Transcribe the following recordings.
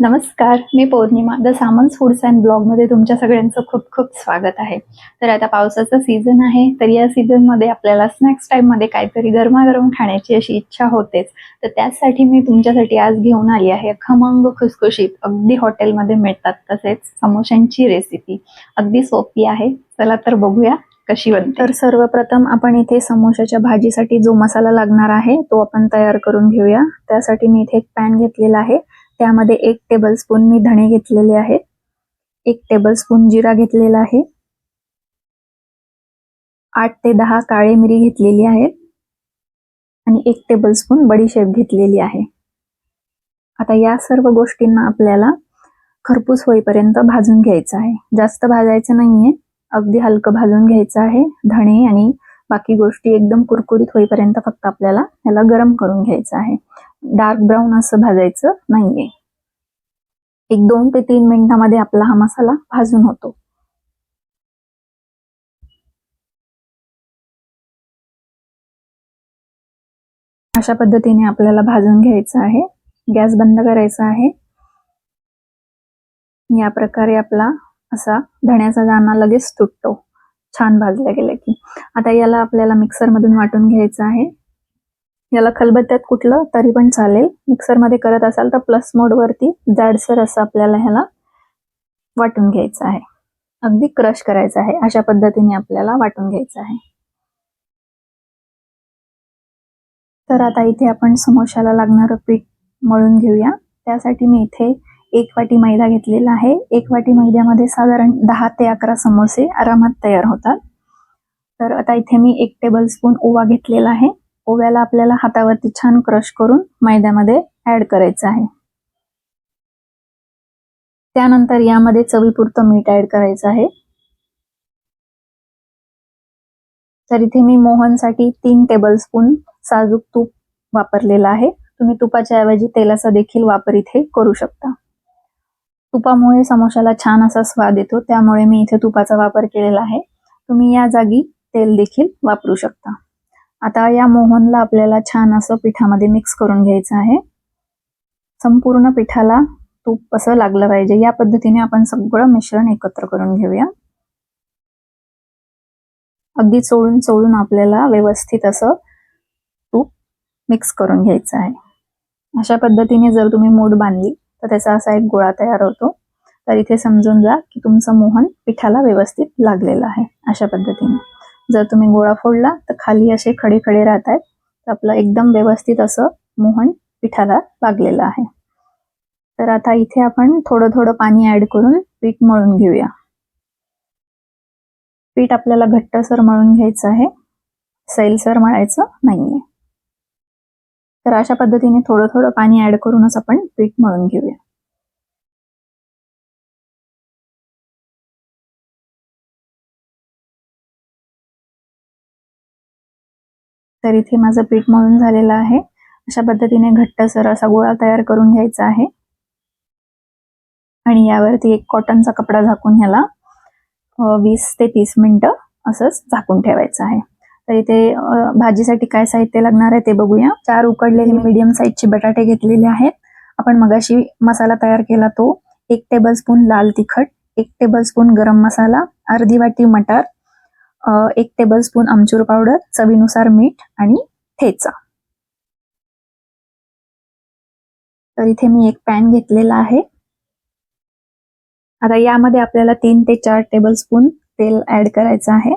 नमस्कार मी Purnima the summons foods and ब्लॉगमध्ये तुमच्या सगळ्यांचं खूप खूप स्वागत आहे. तर आता पावसाचा सीझन आहे तर या सीझनमध्ये आपल्याला स्नॅक्स टाईममध्ये काहीतरी गरमागरम खाण्याची अशी इच्छा होतेच. तर त्यासाठी मी तुमच्यासाठी आज घेऊन आली आहे खमंग खुसखुशीत. अगदी हॉटेलमध्ये मिळतात तसेच समोश्यांची रेसिपी अगदी सोपी आहे. चला तर बघूया कशी बनते. तर सर्वप्रथम आपण इथे समोशाच्या भाजीसाठी जो मसाला लागणार आहे तो आपण तयार करून घेऊया. त्यासाठी मी इथे एक पॅन घेतलेला आहे. त्यामध्ये एक टेबलस्पून मी धणे घेतलेले आहे. एक टेबलस्पून जिरा घेतलेला आहे. आठ ते दहा काळे मिरी घेतलेली आहे. आणि एक टेबलस्पून बडीशेप घेतलेली आहे. आता या सर्व गोष्टींना आपल्याला खरपूस होईपर्यंत भाजून घ्यायचं आहे. जास्त भाजायचं नाहीये. अगदी हलकं भाजून घ्यायचं आहे. धणे आणि बाकी गोष्टी एकदम कुरकुरीत होईपर्यंत फक्त आपल्याला याला गरम करून घ्यायचं आहे. डार्क ब्राऊन असं भाजायचं नाहीये. एक दोन ते तीन मिनिटांमध्ये आपला हा मसाला भाजून होतो. अशा पद्धतीने आपल्याला भाजून घ्यायचं आहे. गॅस बंद करायचा आहे. या प्रकारे आपला असा धण्याचा दाणा लगेच तुटतो. छान भाजल्या गेले की. आता याला आपल्याला मिक्सर मधून वाटून घ्यायचं आहे. याला खलबत्त्यात कुठलं तरी पण चालेल. मिक्सरमध्ये करत असाल तर प्लस मोड वरती जाडसर असं आपल्याला ह्याला वाटून घ्यायचं आहे. अगदी क्रश करायचं आहे. अशा पद्धतीने आपल्याला वाटून घ्यायचं आहे. तर आता इथे आपण समोशाला लागणारं पीठ मळून घेऊया. त्यासाठी मी इथे एक वाटी मैदा घेतलेला आहे. एक वाटी मैद्यामध्ये साधारण दहा ते अकरा समोसे आरामात तयार होतात. तर आता इथे मी एक टेबल स्पून ओवा घेतलेला आहे. ओव्याला आपल्याला हातावरती छान क्रश करून मैद्यामध्ये ऍड करायचं आहे. त्यानंतर यामध्ये चवीपुरतं मीठ ऍड करायचं आहे. तर इथे मी मोहनसाठी तीन टेबल स्पून साजूक तूप वापरलेलं आहे. तुम्ही तुपाच्या ऐवजी तेलाचा देखील वापर इथे करू शकता. तुपामुळे समोशाला छान असा स्वाद येतो त्यामुळे मी इथे तुपाचा वापर केलेला आहे. तुम्ही या जागी तेल देखील वापरू शकता. आता या मोहनला आपल्याला छान असं पिठामध्ये मिक्स करून घ्यायचं आहे. संपूर्ण पिठाला तूप असं लागलं पाहिजे. या पद्धतीने आपण सगळं मिश्रण एकत्र करून घेऊया. अगदी चोळून चोळून आपल्याला व्यवस्थित असं तूप मिक्स करून घ्यायचं आहे. अशा पद्धतीने जर तुम्ही मूठ बांधली तर त्याचा असा एक गोळा तयार होतो. तर इथे समजून जा की तुमचं मोहन पिठाला व्यवस्थित लागलेलं आहे अशा पद्धतीने. जर तुम्ही गोळा फोडला खाली असे खडे खडे राहत आहेत. आपलं एकदम व्यवस्थित असं मोहन पिठाला लागलेलं आहे. तर आता इथे आपण थोडं थोडं पाणी ऍड करून पीठ मळून घेऊया. पीठ आपल्याला घट्टसर मळून घ्यायचं आहे. सैलसर मळायचं नाहीये. तर अशा पद्धतीने थोडं थोडं पाणी ऍड करूनच आपण पीठ मळून घेऊया. तर इथे माझं पीठ मळून झालेलं आहे. अशा पद्धतीने घट्टसर असा गोळा तयार करून घ्यायचा आहे. आणि यावरती एक कॉटनचा कपडा झाकून ह्याला वीस ते तीस मिनटं असंच झाकून ठेवायचं आहे. तर इथे भाजीसाठी काय साहित्य लागणार आहे ते बघूया. चार उकडलेले मीडियम साईजचे बटाटे घेतलेले आहेत. आपण मगाशी मसाला तयार केला तो एक टेबल स्पून लाल तिखट एक टेबल स्पून गरम मसाला अर्धी वाटी मटार एक टेबलस्पून आमचूर पावडर चवीनुसार मीठ आणि ठेचा. तर इथे मी एक पॅन घेतलेला आहे. आता यामध्ये आपल्याला तीन ते चार टेबल स्पून तेल ऍड करायचं आहे.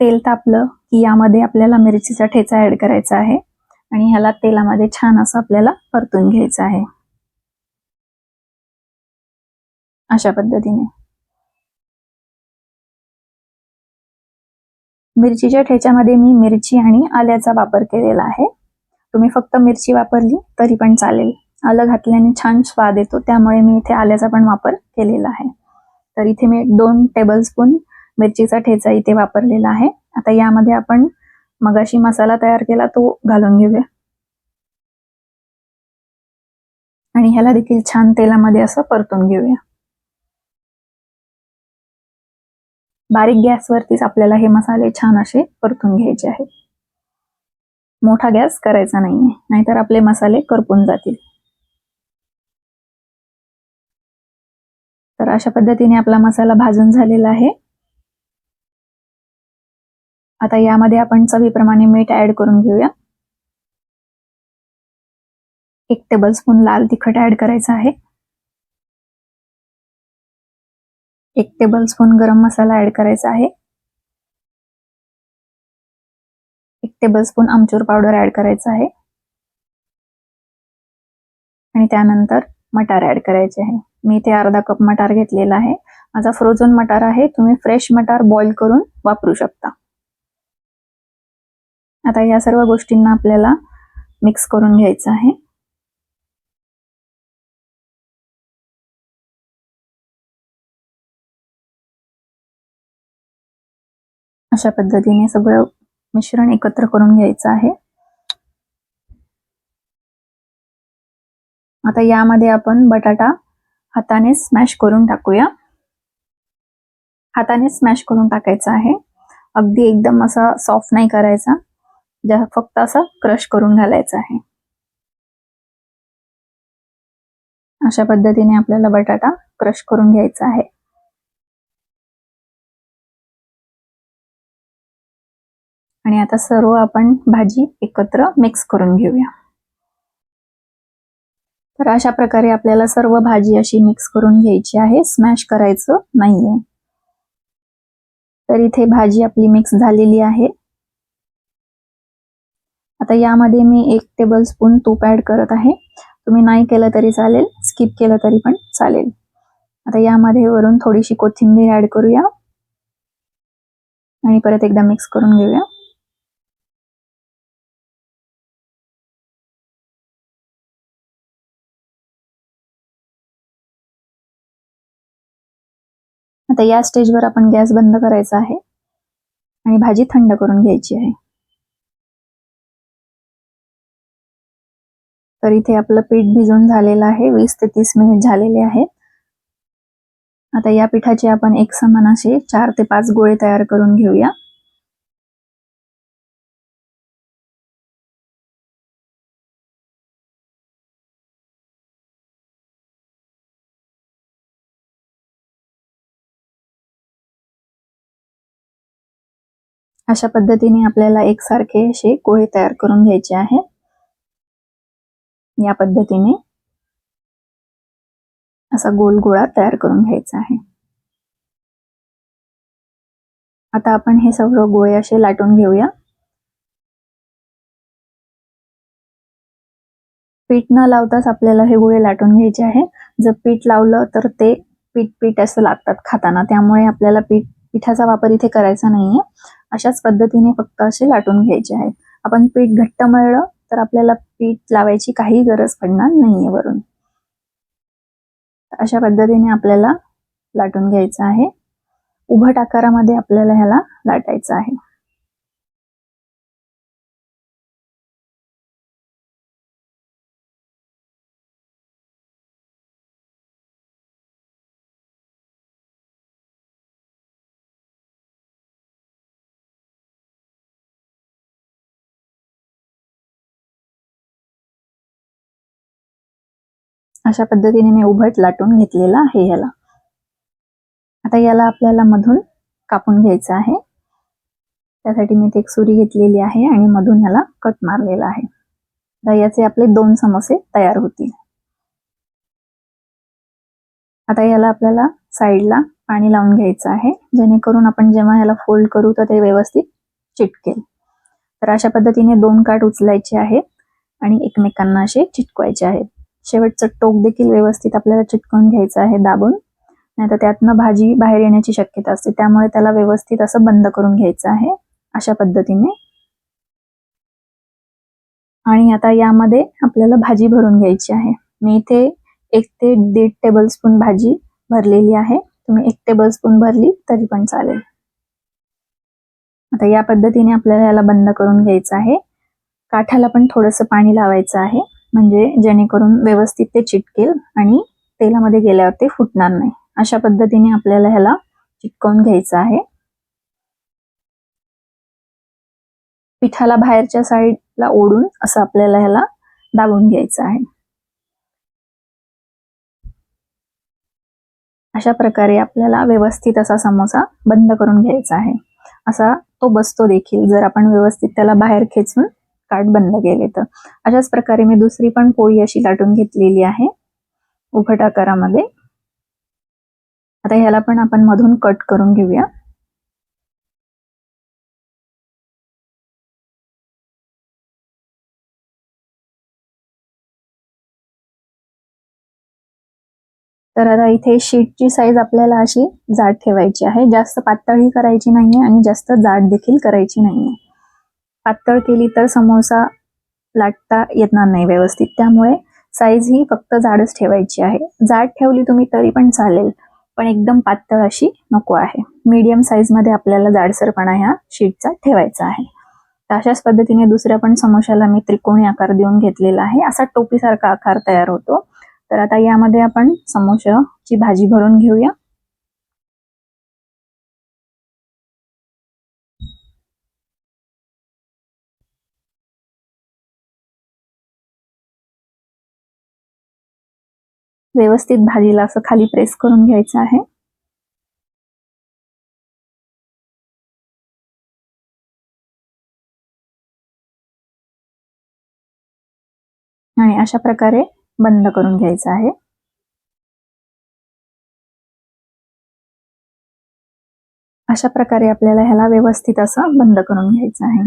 तेल तापलं की यामध्ये आपल्याला मिरचीचा ठेचा ऍड करायचा आहे. आणि ह्याला तेलामध्ये छान असं आपल्याला परतून घ्यायचं आहे. अशा पद्धतीने. मिरचीच्या ठेच्यामध्ये मी मिरची आणि आल्याचा वापर केलेला आहे. तुम्ही फक्त मिरची वापरली तरी पण चालेल. आलं घातल्याने छान स्वाद येतो त्यामुळे मी इथे आल्याचा पण वापर केलेला आहे. तर इथे मी दोन टेबल स्पून मिरचीचा ठेचा इथे वापरलेला आहे. आता यामध्ये आपण मगाशी मसाला तयार केला तो घालून घेऊया. आणि ह्याला देखील छान तेलामध्ये असं परतून घेऊया. बारीक गॅसवरतीच आपल्याला हे मसाले छान असे परतून घ्यायचे आहेत. मोठा गॅस करायचा नाहीये नाहीतर आपले मसाले करपून जातील. तर अशा पद्धतीने आपला मसाला भाजून झालेला आहे. आता यामध्ये आपण चवीप्रमाणे मीठ ऍड करून घेऊया. एक टेबल स्पून लाल तिखट ऍड करायचं आहे. एक टेबल स्पून गरम मसाला ऍड करायचा आहे. एक टेबल स्पून आमचूर पावडर ऍड करायचा आहे. आणि त्यानंतर मटार ऍड करायचे आहे. मी इथे अर्धा कप मटार घेतलेला आहे. माझा फ्रोझन मटार आहे. तुम्ही फ्रेश मटार बॉईल करून वापरू शकता. आता या सर्व गोष्टींना आपल्याला मिक्स करून घ्यायचं आहे. अशा पद्धतीने सगळं मिश्रण एकत्र करून घ्यायचं आहे. आता यामध्ये आपण बटाटा हाताने स्मॅश करून टाकूया. हाताने स्मॅश करून टाकायचा आहे. अगदी एकदम असा सॉफ्ट नाही करायचा. ज्या फक्त असा क्रश करून घालायचा आहे. अशा पद्धतीने आपल्याला बटाटा क्रश करून घ्यायचा आहे. आणि आता सर्व आपण भाजी एकत्र मिक्स करून घेऊया. तर अशा प्रकारे आपल्याला सर्व भाजी अशी मिक्स करून घ्यायची आहे. स्मॅश करायचं नाहीये. तर इथे भाजी आपली मिक्स झालेली आहे. आता यामध्ये मी एक टेबल स्पून तूप ऍड करत आहे. तुम्ही नाही केलं तरी चालेल स्किप केलं तरी पण चालेल. आता यामध्ये वरून थोडीशी कोथिंबीर ऍड करूया. आणि परत एकदा मिक्स करून घेऊया. आता या स्टेजवर आपण गॅस बंद करायचा आहे. आणि भाजी थंड करून घ्यायची आहे. तर इथे आपलं पीठ भिजून झालेलं आहे. वीस ते तीस मिनिट झालेले आहेत. आता या पिठाचे आपण एक समान असे चार ते पाच गोळे तयार करून घेऊया. अशा पद्धतीने आपल्याला एकसारखे असे गोळे तयार करून घ्यायचे आहे. या पद्धतीने असा गोल गोळा तयार करून घ्यायचा आहे. आता आपण हे सर्व गोळे असे लाटून घेऊया. पीठ न लावताच आपल्याला हे गोळे लाटून घ्यायचे आहे. जर पीठ लावलं तर ते पीठ पीठ असं लागतात खाताना. त्यामुळे आपल्याला पीठ पिठाचा वापर इथे करायचा नाहीये. अशाच पद्धतीने फक्त असे लाटून घ्यायचे आहेत. आपण पीठ घट्ट मळलं तर आपल्याला पीठ लावायची काही गरज पडणार नाहीये वरून. अशा पद्धतीने आपल्याला लाटून घ्यायचं आहे. उभट आकारामध्ये आपल्याला ह्याला लाटायचं आहे. अशा पद्धतीने मी उभट लाटून घेतलेला आहे याला. आता याला आपल्याला मधून कापून घ्यायचं आहे. त्यासाठी मी ते एक सुरी घेतलेली आहे आणि मधून याला कट मारलेला आहे. तर याचे आपले दोन समोसे तयार होतील. आता याला आपल्याला साईडला पाणी लावून घ्यायचं आहे. जेणेकरून आपण जेव्हा याला फोल्ड करू तर ते व्यवस्थित चिटकेल. तर अशा पद्धतीने दोन काठ उचलायचे आहेत आणि एकमेकांना असे चिटकवायचे आहेत. शेवटचं टोक देखील व्यवस्थित आपल्याला चिटकून घ्यायचं आहे दाबून. नाहीतर त्यातनं भाजी बाहेर येण्याची शक्यता असते. त्यामुळे त्याला व्यवस्थित असं बंद करून घ्यायचं आहे अशा पद्धतीने. आणि आता यामध्ये आपल्याला भाजी भरून घ्यायची आहे. मी इथे एक ते दीड टेबल स्पून भाजी भरलेली आहे. तुम्ही एक टेबल स्पून भरली तरी पण चालेल. आता या पद्धतीने आपल्याला याला बंद करून घ्यायचं आहे. काठाला पण थोडंसं पाणी लावायचं आहे. म्हणजे जेणेकरून व्यवस्थित ते चिटकेल आणि तेलामध्ये गेल्यावर ते फुटणार नाही. अशा पद्धतीने आपल्याला ह्याला चिटकवून घ्यायचं आहे. पिठाला बाहेरच्या साईडला ओढून असं आपल्याला ह्याला दाबून घ्यायचं आहे. अशा प्रकारे आपल्याला व्यवस्थित असा समोसा बंद करून घ्यायचा आहे. असा तो बसतो देखील. जर आपण व्यवस्थित त्याला बाहेर खेचून कार्ड बंद केले तर. अशाच प्रकारे मी दुसरी पण पोळी अशी लाटून घेतलेली आहे उभट आकारामध्ये. आता ह्याला पण आपण मधून कट करून घेऊया. तर आता इथे शीटची साईज आपल्याला अशी जाड ठेवायची आहे. जास्त पातळी करायची नाहीये आणि जास्त जाड देखील करायची नाहीये. पातळ केली तर समोसा लाटता येणार नाही व्यवस्थित. त्यामुळे साईज ही फक्त जाडच ठेवायची आहे. जाड ठेवली तुम्ही तरी पण चालेल पण एकदम पातळ अशी नको आहे. मीडियम साईजमध्ये आपल्याला जाडसरपणा ह्या शीटचा ठेवायचा आहे. तर अशाच पद्धतीने दुसऱ्या पण समोशाला मी त्रिकोणी आकार देऊन घेतलेला आहे. असा टोपीसारखा आकार तयार होतो. तर आता यामध्ये आपण समोशाची भाजी भरून घेऊया. व्यवस्थित भाजीला असं खाली प्रेस करून घ्यायचं आहे. आणि अशा प्रकारे बंद करून घ्यायचं आहे. अशा प्रकारे आपल्याला ह्याला व्यवस्थित असं बंद करून घ्यायचं आहे.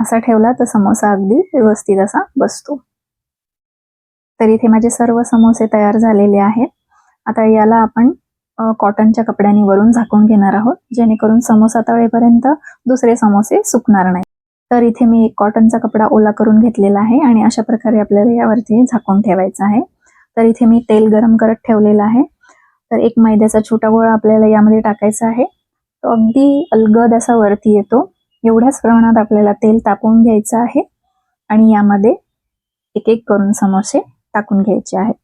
असा ठेवला तर समोसा अगदी व्यवस्थित असा बसतो. तर इथे माझे सर्व समोसे तयार झालेले आहेत. आता याला आपण कॉटनच्या कपड्याने वरून झाकून घेणार आहोत. जेणेकरून समोसा तळेपर्यंत दुसरे समोसे सुकणार नाही तर इथे मी एक कॉटनचा कपडा ओला करून घेतलेला आहे आणि अशा प्रकारे आपल्याला यावरती झाकून ठेवायचं आहे. तर इथे मी तेल गरम करत ठेवलेलं आहे. तर एक मैद्याचा छोटा गोळा आपल्याला यामध्ये टाकायचा आहे. तो अगदी अलगद असा वरती येतो. एवढ्याच प्रमाणात आपल्याला तेल तापवून घ्यायचं आहे आणि यामध्ये एक एक करून समोसे टाकून घ्यायचे आहेत.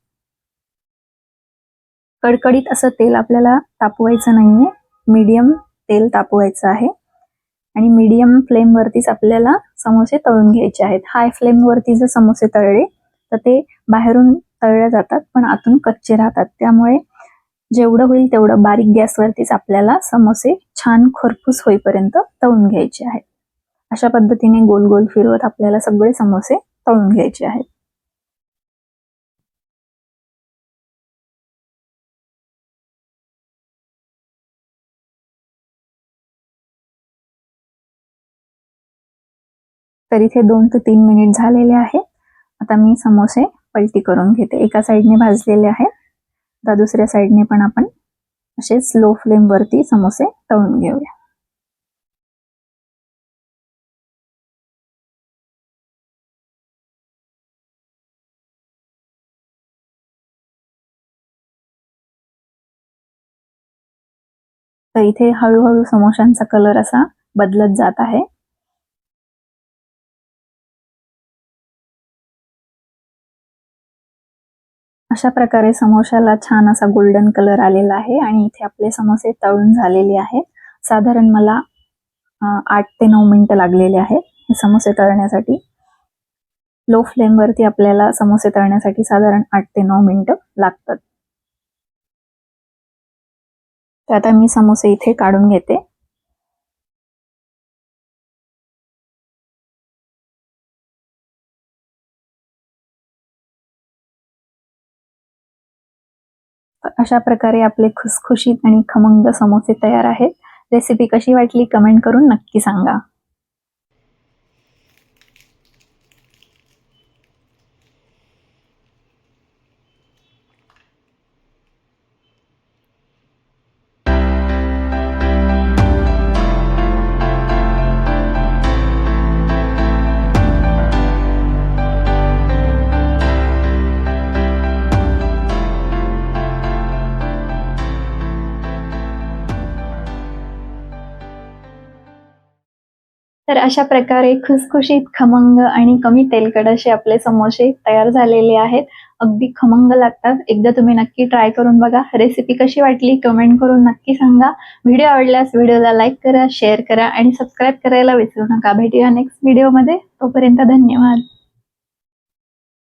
कडकडीत असं तेल आपल्याला तापवायचं नाहीये. मीडियम तेल तापवायचं आहे आणि मीडियम फ्लेम वरतीच आपल्याला समोसे तळून घ्यायचे आहेत. हाय फ्लेम वरती जर समोसे तळले तर ते बाहेरून तळले जातात पण आतून कच्चे राहतात. त्यामुळे जेवढं होईल तेवढं बारीक गॅसवरतीच आपल्याला समोसे छान खरपूस होईपर्यंत तळून घ्यायचे आहेत अशा पद्धतीने गोल गोल फिरवत आपल्याला सगळे समोसे तळून घ्यायचे आहेत. तर इथे दोन ते तीन मिनिट झालेले आहे. आता मी समोसे पलटी करून घेते. एका साईडने भाजलेले आहेत. आता दुसऱ्या साईडने पण आपण असे स्लो फ्लेम वरती समोसे तळून घेऊया. तर इथे हळूहळू समोशांचा कलर असा बदलत जात आहे. अशा प्रकारे समोशाला छान असा गोल्डन कलर आलेला आहे आणि इथे आपले समोसे तळून झालेले आहेत. साधारण मला आठ ते नऊ मिनटं लागलेले आहेत हे समोसे तळण्यासाठी. लो फ्लेमवरती आपल्याला समोसे तळण्यासाठी साधारण आठ ते नऊ मिनटं लागतात. तर आता मी समोसे इथे काढून घेते. अशा प्रकारे आपले खुसखुशीत आणि खमंग समोसे तयार आहेत. रेसिपी कशी वाटली कमेंट करून नक्की सांगा. तर अशा प्रकारे खुसखुशीत खमंग आणि कमी तेलकट असे आपले समोसे तयार झालेले आहेत. अगदी खमंग लागतात. एकदा तुम्ही नक्की ट्राय करून बघा. रेसिपी कशी वाटली कमेंट करून नक्की सांगा. व्हिडिओ आवडल्यास व्हिडिओला लाईक करा शेअर करा आणि सबस्क्राईब करायला विसरू नका. भेटूया नेक्स्ट व्हिडिओमध्ये तोपर्यंत धन्यवाद.